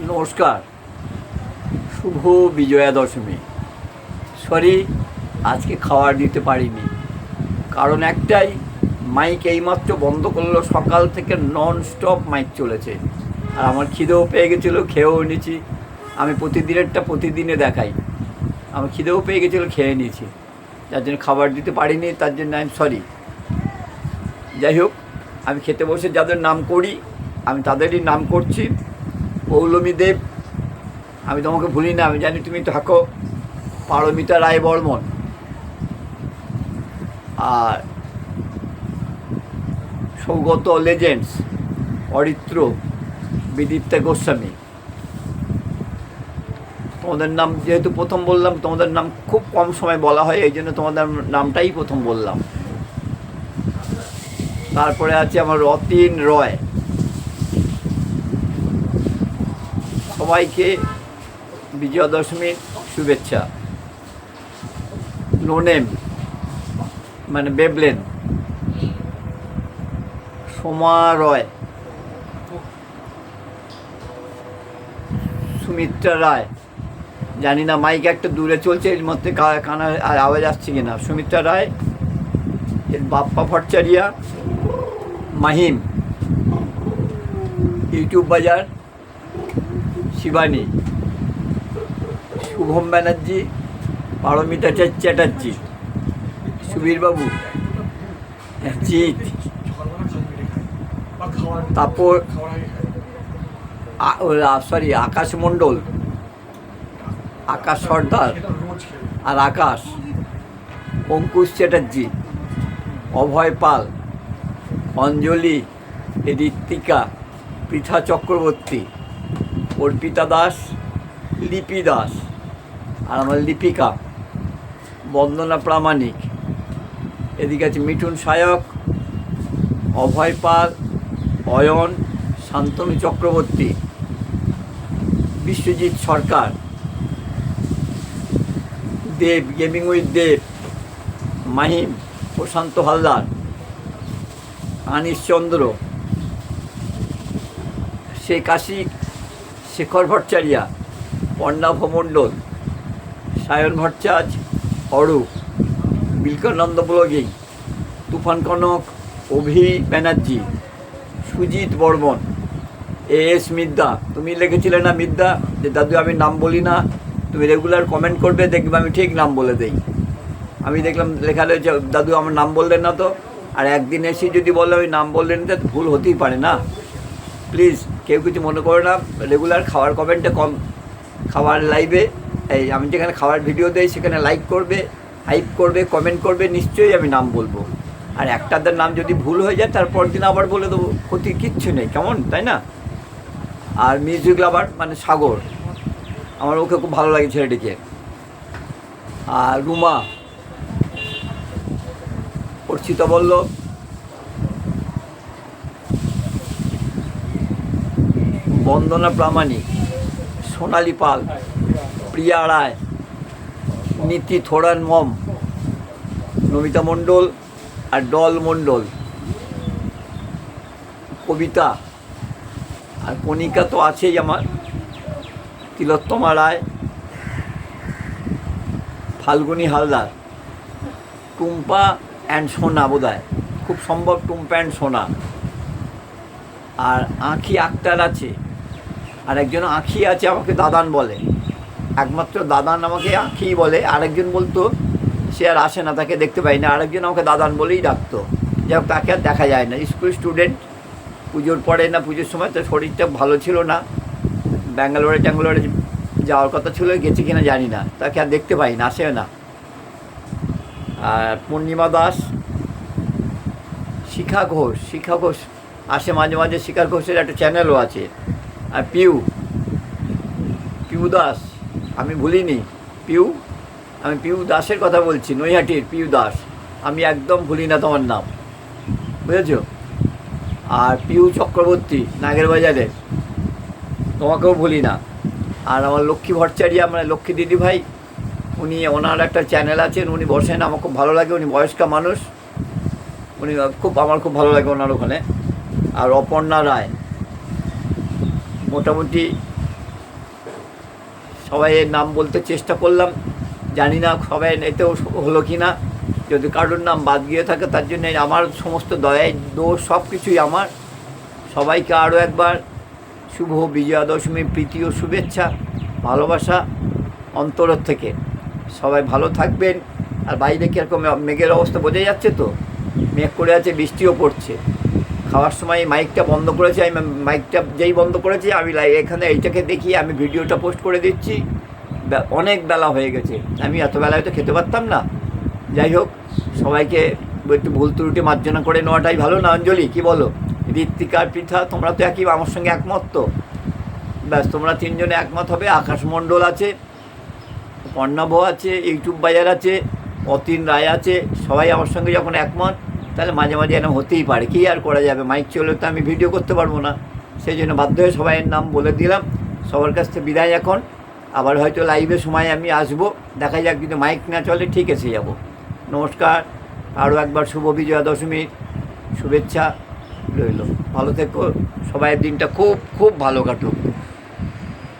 নমস্কার। শুভ বিজয়া দশমী সরি, আজকে খাবার দিতে পারিনি। কারণ একটাই মাইক এইমাত্র বন্ধ করল, সকাল থেকে নন স্টপ মাইক চলেছে। আর আমার খিদেও পেয়ে গেছিল, খেয়েও নিয়েছি। আমি প্রতিদিনেরটা প্রতিদিনে দেখাই। আমার খিদেও পেয়ে গেছিল, খেয়ে নিয়েছি। যার জন্য খাবার দিতে পারিনি, তার জন্য আমি সরি যাই হোক, আমি খেতে বসে যাদের নাম করি, আমি তাদেরই নাম করছি। পৌলমী দেব আমি তোমাকে ভুলি না, আমি জানি তুমি থাকো পারমিতা রায় বর্মন। আর সৌগত লেজেন্ডস, অরিত্র বিদীপ্তা গোস্বামী। তোমাদের নাম যেহেতু প্রথম বললাম, তোমাদের নাম খুব কম সময় বলা হয়, এই জন্য তোমাদের নামটাই প্রথম বললাম। তারপরে আছে আমার রতিন রয়। সবাইকে বিজয়া দশমীর শুভেচ্ছা নোনেম মানে বেবলেন সোমা রয় সুমিত্রা রায়। জানি না মাইক একটা দূরে চলছে, এর মধ্যে কানা আর আওয়াজ আসছে কিনা। সুমিত্রা রায়, এর বাপ্পা ভট্টাচারিয়া, মাহিম। ইউটিউব বাজার। শিবানী। শুভম ব্যানার্জি, পারমিতা চ্যাট- চ্যাটার্জি সুবীরবাবু জিৎ তারপর সরি আকাশ মণ্ডল। আকাশ সর্দার আর আকাশ। অঙ্কুশ চ্যাটার্জি, অভয় পাল, অঞ্জলি, ঋত্বিকা, পৃথা চক্রবর্তী। অর্পিতা দাস, লিপি দাস, আর আমার লিপিকা, বন্দনা প্রামাণিক। এদিকে আছে Mithun Sayak, Abhay Pal, Ayan, Shantanu Chakraborty, Biswajit Sarkar, Dev, gaming with Dev, Mahim, Prashanta Haldar, Anis Chandra, Sheikh Ashik Shekhar Bhattacharya Parnab Mondal Sayan Bhattacharya, Arup বিলকানন্দ blogging, Tufan Kanak, Abhi Banerjee, Sujit Barman, A S Midya তুমি লিখেছিলে না মিদ্যা যে দাদু, আমি নাম বলি না। তুমি রেগুলার কমেন্ট করবে, দেখবে আমি ঠিক নাম বলে দেই। আমি দেখলাম লেখা রয়েছে দাদু, আমার নাম বললেন না তো? আর একদিন এসে যদি বলে ওই নাম বললেন, তো ভুল হতেই পারে না। প্লিজ কেউ কিছু মনে করো না রেগুলার খাওয়ার কমেন্টে কম, খাওয়ার লাইভে এই আমি যেখানে খাওয়ার ভিডিও দেই সেখানে লাইক করবে হাইপ করবে কমেন্ট করবে, নিশ্চয়ই আমি নাম বলব। আর একটাদের নাম যদি ভুল হয়ে যায় তারপর দিন আবার বলে দেবো, ক্ষতি কিচ্ছু নেই, কেমন, তাই না? আর মিউজিক লাভার মানে সাগর, আমার ওকে খুব ভালো লাগে ছেলেটিকে। আর রুমা, অর্চিতা বলল বন্দনা প্রামাণিক, সোনালি পাল, প্রিয়া রায়, নীতি থোড়ান মম, নমিতা মণ্ডল আর ডল মণ্ডল, কবিতা আর কণিকা তো আছেই আমার, তিলোত্তমা রায়, ফাল্গুনি হালদার, টুম্পা অ্যান্ড সোনা বোধহয়, খুব সম্ভব টুম্পা অ্যান্ড সোনা। আর আঁখি আক্তার আছে আর একজন আঁখি আছে আমাকে দাদান বলে। একমাত্র দাদান আমাকে আঁখি বলে। আরেকজন বলতো, সে আর আসে না, তাকে দেখতে পাই না। আরেকজন আমাকে দাদান বলেই ডাকতো। যাই হোক, তাকে আর দেখা যায় না। স্কুল স্টুডেন্ট, পুজোর পরে না, পুজোর সময় তো শরীরটা ভালো ছিল না। ব্যাঙ্গালোরে ট্যাঙ্গালোরে যাওয়ার কথা ছিল, গেছে কিনা জানি না। তাকে আর দেখতে পাই না আসেও না। আর পূর্ণিমা দাস, শিখা ঘোষ শিখা ঘোষ, আসে মাঝে মাঝে শিখা ঘোষের একটা চ্যানেলও আছে। আর পিউ। পিউ দাস। আমি ভুলিনি। পিউ? আমি পিউ দাসের কথা বলছি, নৈহাটির পিউ দাস। আমি একদম ভুলি না তোমার নাম। বুঝেছ? আর পিউ চক্রবর্তী, নাগের বাজারে। তোমাকেও ভুলি না। আর আমার লক্ষ্মী ভট্টাচারিয়া মানে লক্ষ্মী দিদি ভাই, উনি ওনার একটা চ্যানেল আছেন উনি বসেন, আমার খুব ভালো লাগে, উনি বয়স্ক মানুষ। উনি খুব, আমার খুব ভালো লাগে ওনার ওখানে। আর অপর্ণা রায়। মোটামুটি সবাই এর নাম বলতে চেষ্টা করলাম। জানি না সবাই এতেও হলো কি না যদি কারোর নাম বাদ গিয়ে থাকে, তার জন্য আমার সমস্ত দয়ায় দোষ সব কিছুই আমার। সবাইকে আরও একবার শুভ বিজয়া দশমীর প্রীতি ও শুভেচ্ছা, ভালোবাসা অন্তরের থেকে। সবাই ভালো থাকবেন। আর বাইরে কীরকম মেঘের অবস্থা বোঝা যাচ্ছে তো? মেঘ করে আছে, বৃষ্টিও পড়ছে। খাওয়ার সময় মাইকটা বন্ধ করেছি, আমি মাইকটা যেই বন্ধ করেছি, আমি এখানে এইটাকে দেখিয়ে আমি ভিডিওটা পোস্ট করে দিচ্ছি। অনেক বেলা হয়ে গেছে। আমি এত বেলায় তো খেতে পারতাম না। যাই হোক, সবাইকে একটু ভুল ত্রুটি মার্জনা করে নেওয়াটাই ভালো। না, অঞ্জলি, কি বলো? ঋত্বিকার পৃথা, তোমরা তো একই, আমার সঙ্গে একমত তো? ব্যাস, তোমরা তিনজনে একমত হবে। আকাশ মণ্ডল আছে পর্ণাভ আছে, ইউটিউব বাজার আছে, অতীন রায় আছে, সবাই আমার সঙ্গে যখন একমত তাহলে মাঝে মাঝে এরকম হতেই পারে। কী আর করা যাবে? মাইক চলে তো আমি ভিডিও করতে পারব না। সেই জন্য বাধ্য হয়ে সবাইয়ের নাম বলে দিলাম। সবার কাছ থেকে বিদায় এখন। আবার হয়তো লাইভে সময় আমি আসব। দেখা যাক কিন্তু মাইক না চলে, ঠিক এসে যাব। নমস্কার। আরও একবার শুভ বিজয়া দশমীর শুভেচ্ছা রইল। ভালো থেকো। সবাইয়ের দিনটা খুব খুব ভালো কাটুক।